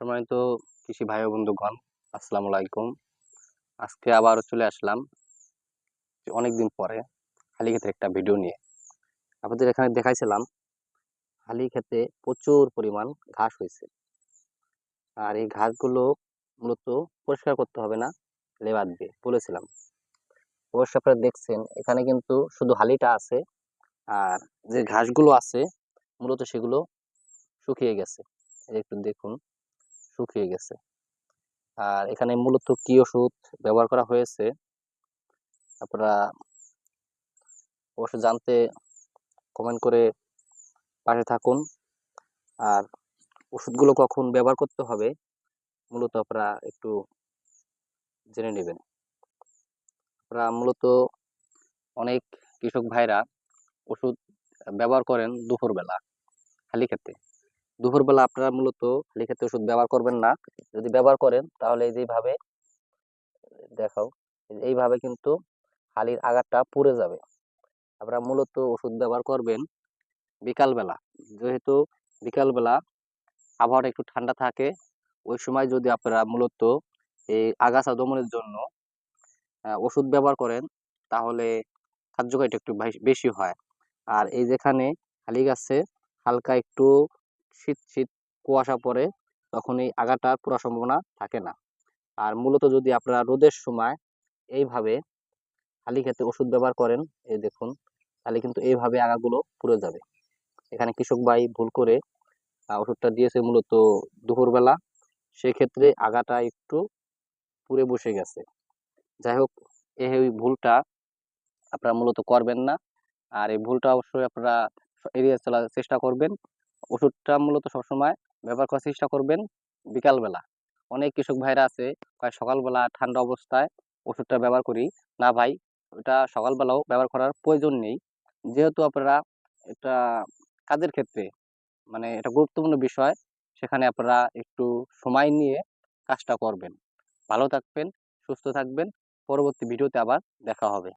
সম্মানিত কৃষি ভাই বন্ধুগণ, আসসালামু আলাইকুম। আজকে আবার চলে আসলাম অনেকদিন পরে হালি ক্ষেতের একটা ভিডিও নিয়ে। আপনাদের এখানে দেখাইছিলাম হালি ক্ষেতে প্রচুর পরিমাণ ঘাস হয়েছে। আর এই ঘাসগুলো মূলত পরিষ্কার করতে হবে না, লেবার দিয়ে, বলেছিলাম। অবশ্য আপনারা দেখছেন, এখানে কিন্তু শুধু হালিটা আছে, আর যে ঘাসগুলো আছে, মূলত সেগুলো শুকিয়ে গেছে। একটু দেখুন। শুকিয়ে গেছে। আর এখানে মূলত কি ওষুধ ব্যবহার করা হয়েছে? আপনারা অবশ্য জানতে কমেন্ট করে পাশে থাকুন। আর ওষুধগুলো কখন ব্যবহার করতে হবে মূলত আপনারা একটু জেনে নেবেন। আপনারা মূলত অনেক কৃষক ভাইরা ওষুধ ব্যবহার করেন দুপুরবেলা, খালি খেতে। দুপুরবেলা আপনারা মূলত খালি খেতে ওষুধ ব্যবহার করবেন না। যদি ব্যবহার করেন, তাহলে এই যেভাবে, দেখাও, এইভাবে কিন্তু হালির আগারটা পুড়ে যাবে। আপনারা মূলত ওষুধ ব্যবহার করবেন বিকালবেলা। যেহেতু বিকালবেলা আবহাওয়াটা একটু ঠান্ডা থাকে, ওই সময় যদি আপনারা মূলত এই আগাছা দমনের জন্য ওষুধ ব্যবহার করেন, তাহলে কার্যকারিতা একটু বেশি হয়। আর এই যেখানে হালি গাছে হালকা একটু শীত শীত কুয়াশা পড়ে তখন এই আগাটার পুরো সম্ভাবনা থাকে না। আর মূলত যদি আপনারা রোদের সময় এইভাবে হালি খেতে ওষুধ ব্যবহার করেন, এই দেখুন, তাহলে কিন্তু এইভাবে আগাগুলো পুড়ে যাবে। এখানে কৃষক ভাই ভুল করে ওষুধটা দিয়েছে মূলত দুপুরবেলা। সেক্ষেত্রে আগাটা একটু পুড়ে বসে গেছে। যাই হোক, এই ভুলটা আপনারা মূলত করবেন না। আর এই ভুলটা অবশ্যই আপনারা এড়িয়ে চলার চেষ্টা করবেন। ওষুধটা মূলত সবসময় ব্যবহার করার চেষ্টা করবেন বিকালবেলা। অনেক কৃষক ভাইরা আছে কয় সকালবেলা ঠান্ডা অবস্থায় ওষুধটা ব্যবহার করি। না ভাই, ওটা সকালবেলাও ব্যবহার করার প্রয়োজন নেই। যেহেতু আপনারা এটা কাজের ক্ষেত্রে মানে এটা গুরুত্বপূর্ণ বিষয়, সেখানে আপনারা একটু সময় নিয়ে কাজটা করবেন। ভালো থাকবেন, সুস্থ থাকবেন। পরবর্তী ভিডিওতে আবার দেখা হবে।